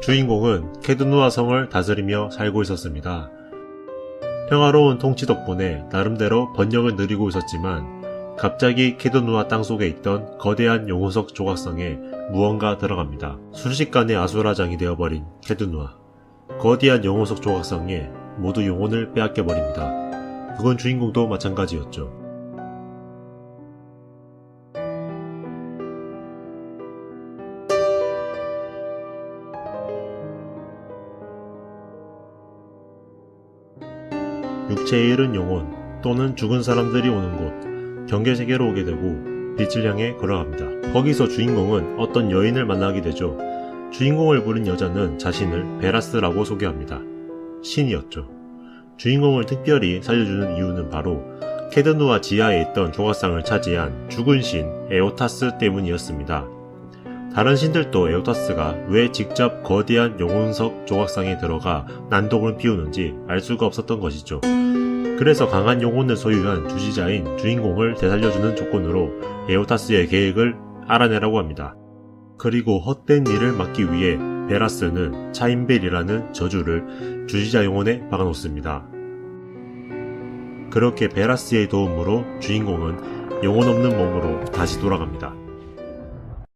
주인공은 케드누아 성을 다스리며 살고 있었습니다. 평화로운 통치 덕분에 나름대로 번영을 누리고 있었지만 갑자기 케드누아 땅속에 있던 거대한 용호석 조각성에 무언가 들어갑니다. 순식간에 아수라장이 되어버린 케드누아. 거대한 용호석 조각성에 모두 영혼을 빼앗겨버립니다. 그건 주인공도 마찬가지였죠. 육체에 잃은 영혼 또는 죽은 사람들이 오는 곳 경계세계로 오게 되고 빛을 향해 걸어갑니다. 거기서 주인공은 어떤 여인을 만나게 되죠. 주인공을 부른 여자는 자신을 베라스라고 소개합니다. 신이었죠. 주인공을 특별히 살려주는 이유는 바로 케드누아 지하에 있던 조각상을 차지한 죽은 신 에오타스 때문이었습니다. 다른 신들도 에오타스가 왜 직접 거대한 영혼석 조각상에 들어가 난동을 피우는지 알 수가 없었던 것이죠. 그래서 강한 영혼을 소유한 주지자인 주인공을 되살려주는 조건으로 에오타스의 계획을 알아내라고 합니다. 그리고 헛된 일을 막기 위해 베라스는 차인벨이라는 저주를 주지자 영혼에 박아놓습니다. 그렇게 베라스의 도움으로 주인공은 영혼 없는 몸으로 다시 돌아갑니다.